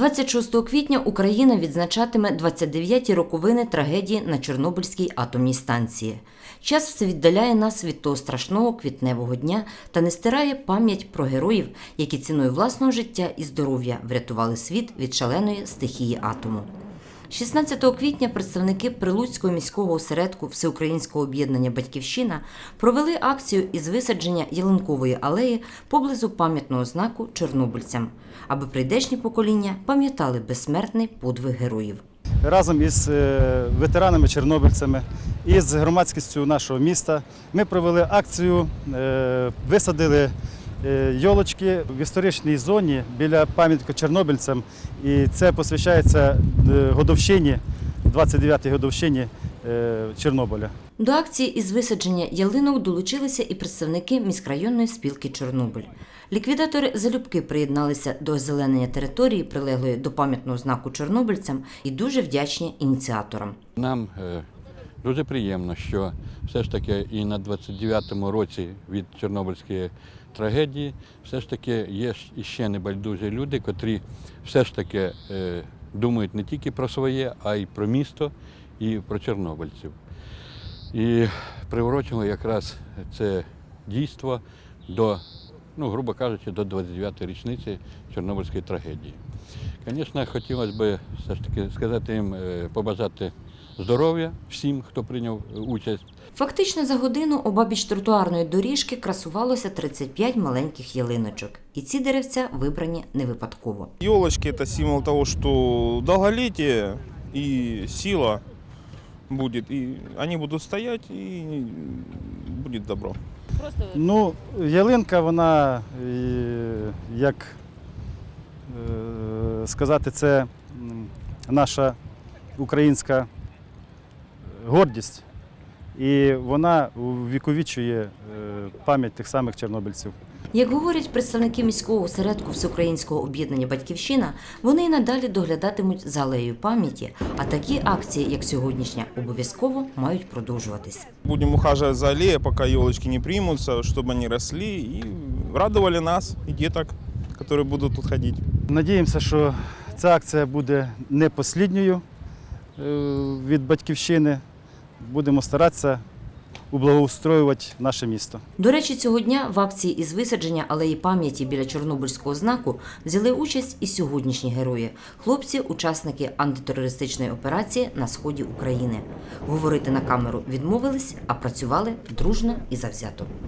26 квітня Україна відзначатиме 29-ті роковини трагедії на Чорнобильській атомній станції. Час все віддаляє нас від того страшного квітневого дня та не стирає пам'ять про героїв, які ціною власного життя і здоров'я врятували світ від шаленої стихії атому. 16 квітня представники Прилуцького міського осередку Всеукраїнського об'єднання Батьківщина провели акцію із висадження ялинкової алеї поблизу пам'ятного знаку чорнобильцям, аби прийдешні покоління пам'ятали безсмертний подвиг героїв. разом із е, ветеранами-чорнобильцями і з громадськістю нашого міста. Ми провели акцію, е, висадили йолочки в історичній зоні біля пам'ятника чорнобильцям. І це посвящається е, годовщині, 29-й годовщині е, Чорнобиля. До акції із висадження ялинок долучилися і представники міськрайонної спілки Чорнобиль. Ліквідатори залюбки приєдналися до озеленення території, прилеглої до пам'ятного знаку чорнобильцям, і дуже вдячні ініціаторам. Нам е, дуже приємно, що все ж таки і на 29-му році від Чорнобильської трагедії все ж таки є ж іще небайдужі люди, котрі все ж таки е, думають не тільки про своє, а й про місто і про чорнобильців. І приурочено якраз це дійство до, ну, грубо кажучи, до 29-ї річниці Чорнобильської трагедії. Звісно, хотілося б все ж таки сказати їм, е, побажати здоров'я всім, хто прийняв е, участь. Фактично за годину обабіч тротуарної доріжки красувалося 35 маленьких ялиночок, і ці деревця вибрані не випадково. Елочки это символ того, что долголетие и сила будет. И они будут стоять, и будет добро. Ну, ялинка, вона, е, як е, сказати, це наша українська гордість. І вона увіковічує е, пам'ять тих самих чорнобильців. Як говорять представники міського осередку Всеукраїнського об'єднання Батьківщина, вони й надалі доглядатимуть за алеєю пам'яті, а такі акції, як сьогоднішня, обов'язково мають продовжуватись. Будем ухаживать за аллеей, пока елочки не примутся, чтобы они росли и радовали нас и деток, которые будут тут ходить. Надіємося, що ця акція буде не послідньою е, від батьківщини. Будемо старатися ублагоустроювати наше місто. До речі, цього дня в акції із висадження алеї пам'яті біля Чорнобильського знаку взяли участь і сьогоднішні герої хлопці, учасники антитерористичної операції на сході України. Говорити на камеру відмовились, а працювали дружно і завзято.